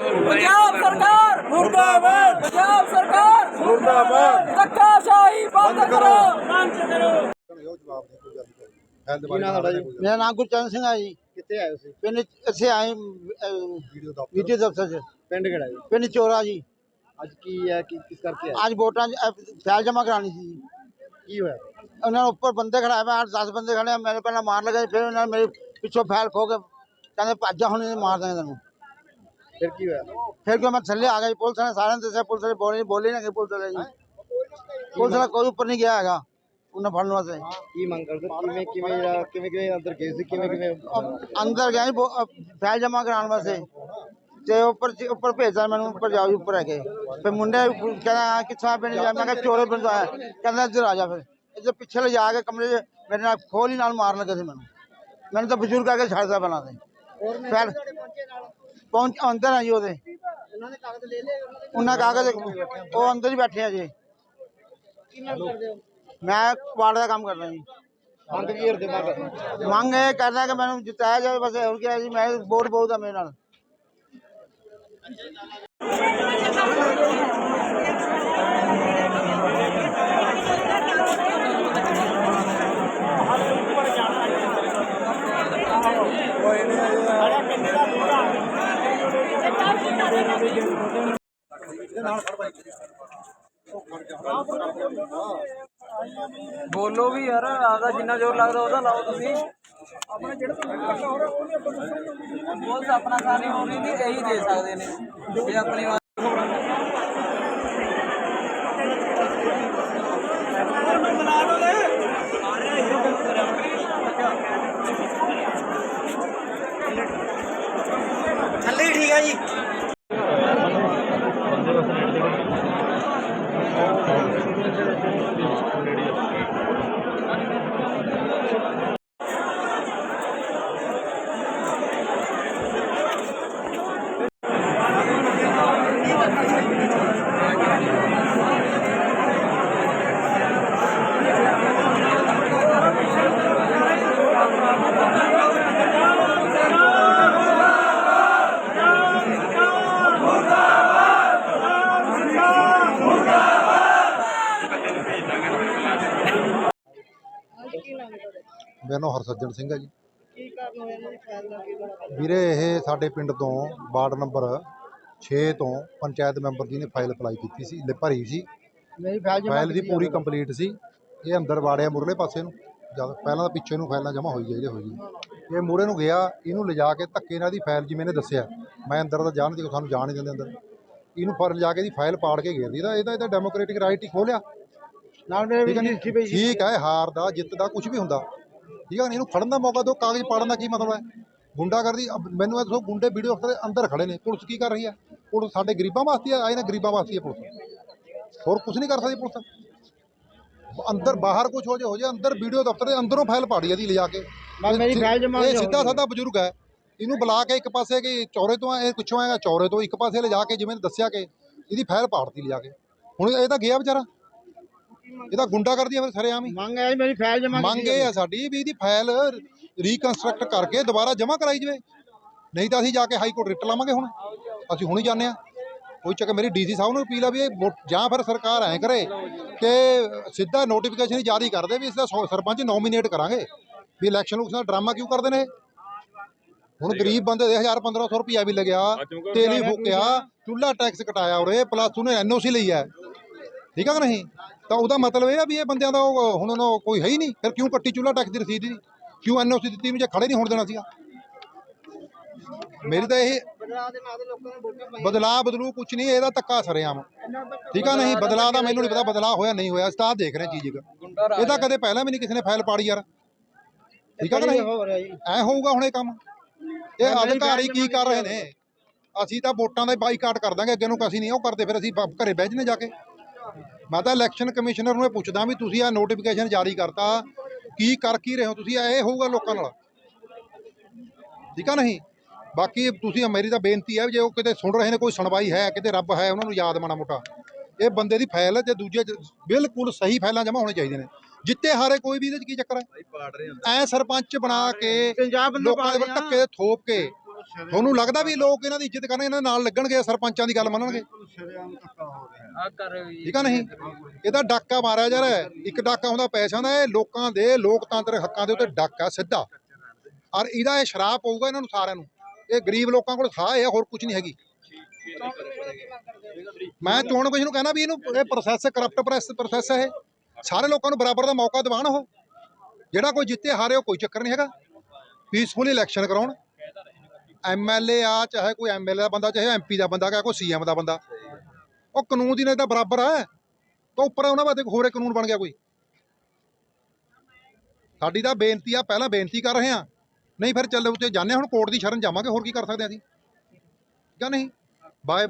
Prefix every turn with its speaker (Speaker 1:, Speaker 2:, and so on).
Speaker 1: ਪੰਜਾਬ ਸਰਕਾਰ ਮੁਰਦਾਬਾਦ। ਪੰਜਾਬ ਸਰਕਾਰ ਮੁਰਦਾਬਾਦ। ਧੱਕਾਸ਼ਾਹੀ ਬੰਦ ਕਰੋ। ਬੰਦ ਕਰੋ
Speaker 2: ਮੇਰਾ ਨਾਮ ਗੁਰਚਰਨ ਸਿੰਘ ਹੈ ਜੀ।
Speaker 3: ਕਿੱਥੇ ਆਏ ਸੀ
Speaker 2: ਪਿੰਡ ਇੱਥੇ ਆਏ ਅਹ,
Speaker 3: ਵੀਡੀਓ ਦਾ
Speaker 2: ਵੀਡੀਓ ਦਫ਼ਤਰ 'ਚ।
Speaker 3: ਪਿੰਡ ਕਿਹੜਾ ਜੀ?
Speaker 2: ਪਿੰਡ ਚੋਰਾ ਜੀ।
Speaker 3: ਅੱਜ ਕੀ ਹੈ? ਕੀ ਕਿਸ ਕਰਕੇ ਆਏ?
Speaker 2: ਅੱਜ ਵੋਟਾਂ ਫਾਈਲ ਜਮ੍ਹਾਂ ਕਰਾਉਣੀ ਸੀ ਜੀ।
Speaker 3: ਕੀ ਹੋਇਆ?
Speaker 2: ਉਹਨਾਂ ਨੇ ਉੱਪਰ ਬੰਦੇ ਖੜਾਏ ਮੈਂ 8-10 ਬੰਦੇ ਖੜੇ ਆ, ਮੇਰੇ ਪਹਿਲਾਂ ਮਾਰ ਲਗੇ ਫਿਰ ਉਹਨਾਂ ਨੇ ਮੇਰੇ ਪਿੱਛੋਂ ਫਾਈਲ ਖੋ ਕੇ ਕਹਿੰਦੇ ਭੱਜ ਜਾ ਹੁਣ ਮਾਰ ਦੇਣਾ ਤੈਨੂੰ।
Speaker 3: ਫਿਰ ਕੀ ਹੋਇਆ
Speaker 2: ਫਿਰ ਕਿਉਂ ਮੈਂ ਥੱਲੇ ਆ ਗਿਆ ਜੀ, ਪੁਲਿਸ ਨੇ ਸਾਰਿਆਂ ਨੇ ਦੱਸਿਆ ਪੁਲਿਸ ਨੇ ਬੋਲੀ ਬੋਲੀ ਨਾ ਕਿ ਪੁਲਿਸ ਵਾਲੇ ਜੀ ਪੁਲਿਸ ਵਾਲਾ ਕੋਈ ਉੱਪਰ ਨਹੀਂ ਗਿਆ ਹੈਗਾ ਉਹਨਾਂ ਫੜਨ ਵਾਸਤੇ
Speaker 3: ਕੀ ਮੰਗ ਕਰਦੇ ਕਿਵੇਂ ਕਿਵੇਂ ਜਿਹੜਾ ਕਿਵੇਂ ਕਿਵੇਂ ਅੰਦਰ ਗਏ ਸੀ ਕਿਵੇਂ ਕਿਵੇਂ
Speaker 2: ਅੰਦਰ ਗਿਆ ਜੀ ਵੋ- ਅਹ, ਫਾਈਲ ਜਮ੍ਹਾਂ ਕਰਾਉਣ ਵਾਸਤੇ ਤੇ ਉੱਪਰ ਉੱਪਰ ਭੇਜਦਾ ਮੈਨੂੰ ਉੱਪਰ ਜਾਓ ਜੀ, ਉੱਪਰ ਆ ਕੇ ਫਿਰ ਮੁੰਡੇ ਕਹਿੰਦਾ ਕਿੱਥੋਂ ਆ ਪਿੰਡ ਜਾ ਮੈਂ ਕਿਹਾ ਚੋਰੇ ਪਿੰਡ ਤੋਂ ਆਇਆ ਕਹਿੰਦਾ ਇੱਧਰ ਆ ਜਾ ਫਿਰ ਇੱਧਰ ਪਿੱਛੇ ਲੈ ਜਾ ਕੇ ਕਮਰੇ 'ਚ ਮੇਰੇ ਨਾਲ ਖੋਲ ਹੀ ਨਾਲ ਮਾਰਨ ਲੱਗੇ ਸੀ ਮੈਨੂੰ ਮੈਨੂੰ ਤਾਂ ਬਜ਼ੁਰਗ ਆ ਕੇ ਛੱਡਦਾ ਬਣਾ ਦੇ ਫਿਰ ਪਹੁੰਚ ਅੰਦਰ ਆ ਜੀ ਉਹਦੇ। ਉਹਨਾਂ ਕਾਗਜ਼ ਉਹ ਅੰਦਰ ਹੀ ਬੈਠੇ ਆ ਜੀ। ਮੈਂ ਵਾਰਡ ਦਾ ਕੰਮ ਕਰਦਾ ਜੀ।
Speaker 3: ਮੰਗ ਕੀ ਕਰਦੇ ਮੰਗ
Speaker 2: ਮੰਗ ਇਹ ਕਰਦਾ ਕਿ ਮੈਨੂੰ ਜਿਤਾਇਆ ਜਾਵੇ ਬਸ ਹੋਰ ਕੀ ਹੈ ਜੀ ਮੈਂ ਵੋਟ ਬਹੁਤ ਆ ਮੇਰੇ ਨਾਲ।
Speaker 1: ਬੋਲੋ ਵੀ ਯਾਰ ਆਦਾ ਜਿੰਨਾ ਜ਼ੋਰ ਲੱਗਦਾ ਉਹਦਾ ਲਾਓ ਤੁਸੀਂ। ਆਪਣਾ ਜਿਹੜਾ ਬੋਲ ਆਪਣਾ ਸਾਰੀ ਹੋਣੀ ਨਹੀਂ ਇਹੀ ਦੇ ਸਕਦੇ ਨੇ। ਜੇ ਆਪਣੀ
Speaker 4: ਮੇਰਾ ਨਾਮ ਹਰਸੱਜਣ ਸਿੰਘ ਹੈ ਜੀ। ਵੀਰੇ ਇਹ ਸਾਡੇ ਪਿੰਡ ਤੋਂ ਵਾਰਡ ਨੰਬਰ 6 ਤੋਂ ਪੰਚਾਇਤ ਮੈਂਬਰ ਜੀ ਨੇ ਫਾਈਲ ਅਪਲਾਈ ਕੀਤੀ ਸੀ ਲਿ- ਭਰੀ ਸੀ।
Speaker 2: ਮੇਰੀ ਫਾਈਲ
Speaker 4: ਫਾਈਲ ਦੀ ਪੂਰੀ ਕੰਪਲੀਟ ਸੀ। ਇਹ ਅੰਦਰ ਵਾੜਿਆ ਮੁਰਲੇ ਪਾਸੇ ਨੂੰ। ਜਦ ਪਹਿਲਾਂ ਤਾਂ ਪਿੱਛੇ ਨੂੰ ਫਾਈਲਾਂ ਜਮ੍ਹਾਂ ਹੋਈ ਜਿਹੜੇ ਹੋਈ ਇਹ ਮੂਰੇ ਨੂੰ ਗਿਆ ਇਹਨੂੰ ਲਿਜਾ ਕੇ ਧੱਕੇ ਨਾਲ ਦੀ ਫਾਈਲ ਜਿਵੇਂ ਇਹਨੇ ਦੱਸਿਆ। ਮੈਂ ਅੰਦਰ ਤਾਂ ਜਾਣ ਦੀ ਸਾਨੂੰ ਜਾਣ ਨਹੀਂ ਦਿੰਦੇ ਅੰਦਰ। ਇਹਨੂੰ ਫੜ ਲਿਜਾ ਕੇ ਦੀ ਫਾਈਲ ਪਾੜ ਕੇ ਘੇਰਦੀ। ਇਹਦਾ ਇਹਦਾ ਇਹਦਾ ਡੈਮੋਕ੍ਰੈਟਿਕ ਰਾਈਟ ਹੀ ਖੋਲਿਆ
Speaker 2: ਨਾਲ ਮੇਰੇ
Speaker 4: ਠੀਕ ਹੈ
Speaker 2: ਵੀ
Speaker 4: ਨੀ?
Speaker 2: ਲਿਖੀ ਪਈ ਸੀ
Speaker 4: ਠੀਕ ਹੈ ਹਾਰ ਦਾ ਜਿੱਤ ਦਾ ਕੁਝ ਵੀ ਹੁੰਦਾ। ਠੀਕ ਹੈ? ਇਹਨੂੰ ਫੜਨ ਦਾ ਮੌਕਾ ਦਿਓ ਕਾਗਜ਼ ਪਾੜਨ ਦਾ ਕੀ ਮਤਲਬ ਹੈ? ਗੁੰਡਾਗਰਦੀ ਅਬ ਮੈਨੂੰ ਇਹ ਦੱਸੋ ਗੁੰਡੇ ਵੀਡੀਓ ਅਫਸਰ ਦੇ ਅੰਦਰ ਖੜੇ ਨੇ ਪੁਲਿਸ ਕੀ ਕਰ ਰਹੀ ਹੈ? ਪੁਲਿਸ ਸਾਡੇ ਗਰੀਬਾਂ ਵਾਸਤੇ ਆਏ ਨੇ ਗਰੀਬਾਂ ਵਾਸਤੇ ਹੀ ਪੁਲਿਸ। ਹੋਰ ਕੁਝ ਨਹੀਂ ਕਰ ਸਕਦੀ ਪੁਲਿਸ। ਅੰਦਰ ਬਾਹਰ ਕੁਝ ਹੋ ਜਾ ਹੋ ਜਾ ਅੰਦਰ ਵੀਡੀਓ ਦਫ਼ਤਰ ਦੇ ਅੰਦਰੋਂ ਫਾਈਲ ਪਾੜੀ ਇਹਦੀ ਲਿਜਾ ਕੇ।
Speaker 2: ਬਸ ਮੇਰੀ ਫਾਈਲ ਜਮ੍ਹਾਂ
Speaker 4: ਇਹ ਸਿੱਧਾ। ਸਾਦਾ ਬਜ਼ੁਰਗ ਹੈ। ਇਹਨੂੰ ਬੁਲਾ ਕੇ ਇੱਕ ਪਾਸੇ ਕਿ ਚੌਰੇ ਤੋਂ ਆ, ਇਹ ਪਿੱਛੋਂ ਆਏਗਾ ਚੌਰੇ ਤੋਂ ਇੱਕ ਪਾਸੇ ਲਿਜਾ ਕੇ ਜਿਵੇਂ ਦੱਸਿਆ ਕਿ ਇਹਦੀ ਫਾਈਲ ਪਾੜਤੀ ਲਿਜਾ ਕੇ। ਹੁਣ ਇਹ ਤਾਂ ਗਿਆ ਵਿਚਾਰਾ। ਇਹ ਤਾਂ ਗੁੰਡਾ ਕਰਦੀ ਆ ਫਿਰ ਸਰੇਆਮ ਹੀ।
Speaker 2: ਮੰਗ ਹੈ ਜੀ ਮੇਰੀ ਫਾਈਲ ਜਮ੍ਹਾਂ
Speaker 4: ਮੰਗ ਇਹ ਆ ਸਾਡੀ ਵੀ ਇਹਦੀ ਫਾਈਲ ਰੀਕਨਸਟਰਕਟ ਕਰਕੇ ਦੁਬਾਰਾ ਜਮ੍ਹਾਂ ਕਰਾਈ ਜਾਵੇ। ਨਹੀਂ ਤਾਂ ਅਸੀਂ ਜਾ ਕੇ ਹਾਈ ਕੋਰਟ ਰਿਟ ਲਾਵਾਂਗੇ ਹੁਣ। ਅਸੀਂ ਹੁਣ ਹੀ ਜਾਂਦੇ ਆ ਕੋਈ ਚੱਕਰ ਮੇਰੀ ਡੀਸੀ ਸਾਹਿਬ ਨੂੰ ਅਪੀਲ ਆ ਵੀ ਇਹ ਜਾਂ ਫਿਰ ਸਰਕਾਰ ਐਂ ਕਰੇ ਕਿ ਸਿੱਧਾ ਨੋਟੀਫਿਕੇਸ਼ਨ ਹੀ ਜਾਰੀ ਕਰ ਦੇ ਵੀ ਇਸ ਦਾ ਸਰਪੰਚ ਨੋਮੀਨੇਟ ਕਰਾਂਗੇ। ਵੀ ਇਲੈਕਸ਼ਨ ਲੂਕਸ਼ਨ ਦਾ ਡਰਾਮਾ ਕਿਉਂ ਕਰਦੇ ਨੇ? ਹੁਣ ਗਰੀਬ ਬੰਦੇ ਦੇ 1000 1500 ਰੁਪਿਆ ਵੀ ਲੱਗਿਆ ਤੇਲ ਫੂਕਿਆ ਚੁੱਲਾ ਟੈਕਸ ਕਟਾਇਆ ਉਰੇ ਪਲੱਸ ਉਹਨੇ ਐਨਓਸੀ ਲਈ ਹੈ। ਠੀਕ ਹੈ ਕਿ ਨਹੀਂ? ਤਾਂ ਉਹਦਾ ਮਤਲਬ ਇਹ ਆ ਵੀ ਇਹ ਬੰਦਿਆਂ ਦਾ ਉਹ ਹੁਣ ਉਹਨੂੰ ਕੋਈ ਹੈ ਹੀ ਨਹੀਂ। ਫਿਰ ਕਿਉਂ ਕੱਟੀ ਚੁੱਲਾ ਟੈਕਸ ਦੀ ਰਸੀਦ ਦੀ? ਕਿਉਂ ਐਨਓਸੀ ਦਿੱਤੀ ਨੂੰ ਜੇ ਖੜੇ ਨਹੀਂ ਹੋਣ ਦੇਣਾ ਸੀਗਾ? ਮੇਰੀ ਤਾਂ ਇਹ ਬਦਲਾਅ ਬਦਲੂ ਕੁਛ ਨਹੀਂ ਇਹਦਾ ਧੱਕਾ ਸਰਿਆਮ। ਠੀਕ ਆ ਨਹੀਂ ਬਦਲਾਅ ਦਾ ਮੈਨੂੰ ਨਹੀਂ ਪਤਾ ਬਦਲਾਅ ਹੋਇਆ ਨਹੀਂ ਹੋਇਆ ਸਟਾਰ ਦੇਖ ਰਹੇ ਚੀਜ਼ ਇੱਕ। ਇਹ ਤਾਂ ਕਦੇ ਪਹਿਲਾਂ ਵੀ ਨਹੀਂ ਕਿਸੇ ਨੇ ਫਾਈਲ ਪਾੜੀ ਯਾਰ। ਠੀਕ ਆ ਕਿ ਨਹੀਂ? ਐ ਹੋਊਗਾ ਹੁਣ ਇਹ ਕੰਮ। ਇਹ ਅਧਿਕਾਰੀ ਕੀ ਕਰ ਰਹੇ ਨੇ? ਅਸੀਂ ਤਾਂ ਵੋਟਾਂ ਦਾ ਬਾਈਕਾਟ ਕਰ ਦਾਂਗੇ ਅੱਗੇ ਨੂੰ ਅਸੀਂ ਨਹੀਂ ਉਹ ਕਰਦੇ ਫਿਰ ਅਸੀਂ ਬ- ਘਰੇ ਬਹਿ ਜਨੇ ਜਾ ਕੇ। ਮੈਂ ਤਾਂ ਇਲੈਕਸ਼ਨ ਕਮਿਸ਼ਨਰ ਨੂੰ ਇਹ ਪੁੱਛਦਾ ਵੀ ਤੁਸੀਂ ਆ ਨੋਟੀਫਿਕੇਸ਼ਨ ਜਾਰੀ ਕਰਤਾ ਕੀ ਕਰ ਕੀ ਰਹੇ ਹੋ ਤੁਸੀਂ? ਇਹ ਹੋਊਗਾ ਲੋਕਾਂ ਨਾਲ। ਠੀਕ ਆ ਨਹੀਂ? ਬਾਕੀ ਤੁਸੀਂ ਮੇਰੀ ਤਾਂ ਬੇਨਤੀ ਹੈ ਜੇ ਉਹ ਕਿਤੇ ਸੁਣ ਰਹੇ ਨੇ ਕੋਈ ਸੁਣਵਾਈ ਹੈ ਕਿਤੇ ਰੱਬ ਹੈ ਉਹਨਾਂ ਨੂੰ ਯਾਦ ਮਾਣਾ ਮੋਟਾ। ਇਹ ਬੰਦੇ ਦੀ ਫਾਈਲ ਤੇ ਦੂਜੇ ਬਿਲਕੁਲ ਸਹੀ ਫਾਈਲਾਂ ਜਮ੍ਹਾਂ ਹੋਣੇ ਚਾਹੀਦੇ ਨੇ। ਜਿੱਤੇ ਹਾਰੇ ਕੋਈ ਵੀ ਇਹਦੇ ਚ ਕੀ ਚੱਕਰ ਹੈ? ਐ ਸਰਪੰਚ ਬਣਾ ਕੇ ਲੋਕਾਂ ਦੇ ਉੱਪਰ ਧੱਕੇ ਦੇ ਥੋਪ ਕੇ ਤੁਹਾਨੂੰ ਲੱਗਦਾ ਵੀ ਲੋਕ ਇਹਨਾਂ ਦੀ ਇੱਜ਼ਤ ਕਰਨਗੇ ਇਹਨਾਂ ਦੇ ਨਾਲ ਲੱਗਣਗੇ ਸਰਪੰਚਾਂ ਦੀ ਗੱਲ ਮੰਨਣਗੇ? ਠੀਕ ਆ ਨਹੀਂ? ਇਹਦਾ ਡਾਕਾ ਮਾਰਿਆ ਜਾ ਰਿਹਾ ਇੱਕ ਡਾਕਾ ਹੁੰਦਾ ਪੈਸਿਆਂ ਦਾ, ਇਹ ਲੋਕਾਂ ਦੇ ਲੋਕਤੰਤਰ ਹੱਕਾਂ ਦੇ ਉੱਤੇ ਡਾਕਾ ਸਿੱਧਾ। ਔਰ ਇਹਦਾ ਇਹ ਸ਼ਰਾਪ ਪਊਗਾ ਇਹਨਾਂ ਨੂੰ ਸਾਰਿਆਂ ਨੂੰ। ਇਹ ਗਰੀਬ ਲੋਕਾਂ ਕੋਲ ਥਾਂ ਹੈ, ਹੋਰ ਕੁਝ ਨਹੀਂ ਹੈਗੀ। ਮੈਂ ਚੋਣ ਕਮਿਸ਼ਨ ਨੂੰ ਕਹਿੰਦਾ ਵੀ ਇਹਨੂੰ ਇਹ ਪ੍ਰੋਸੈਸ ਕਰਪਟ ਪ੍ਰੈਸ ਪ੍ਰੋਸੈਸ ਹੈ ਇਹ। ਸਾਰੇ ਲੋਕਾਂ ਨੂੰ ਬਰਾਬਰ ਦਾ ਮੌਕਾ ਦਿਵਾਣ ਉਹ। ਜਿਹੜਾ ਕੋਈ ਜਿੱਤੇ, ਹਾਰੇ ਉਹ ਕੋਈ ਚੱਕਰ ਨਹੀਂ ਹੈਗਾ। ਪੀਸਫੁਲ ਇਲੈਕਸ਼ਨ ਕਰਾਉਣ। ਐਮਐਲਏ ਆ, ਚਾਹੇ ਕੋਈ ਐਮਐਲਏ ਦਾ ਬੰਦਾ, ਚਾਹੇ ਐਮਪੀ ਦਾ ਬੰਦਾ, ਚਾਹੇ ਕੋਈ ਸੀਐਮ ਦਾ ਬੰਦਾ। ਉਹ ਕਾਨੂੰਨ ਦੀ ਨਾਲ ਤਾਂ ਬਰਾਬਰ ਹੈ ਤਾਂ ਉੱਪਰ ਉਹਨਾਂ ਵਾਸਤੇ ਹੋਰ ਕਾਨੂੰਨ ਬਣ ਗਿਆ ਕੋਈ। ਸਾਡੀ ਤਾਂ ਬੇਨਤੀ ਆ, ਪਹਿਲਾਂ ਬੇਨਤੀ ਕਰ ਰਹੇ ਆ। ਨਹੀਂ ਫਿਰ ਚੱਲ ਉੱਤੇ ਜਾਂਦੇ ਹੁਣ ਕੋਰਟ ਦੀ ਸ਼ਰਨ ਜਾਵਾਂਗੇ, ਹੋਰ ਕੀ ਕਰ ਸਕਦੇ ਹਾਂ ਅਸੀਂ? ਠੀਕ ਆ ਨਹੀਂ? ਬਾਏ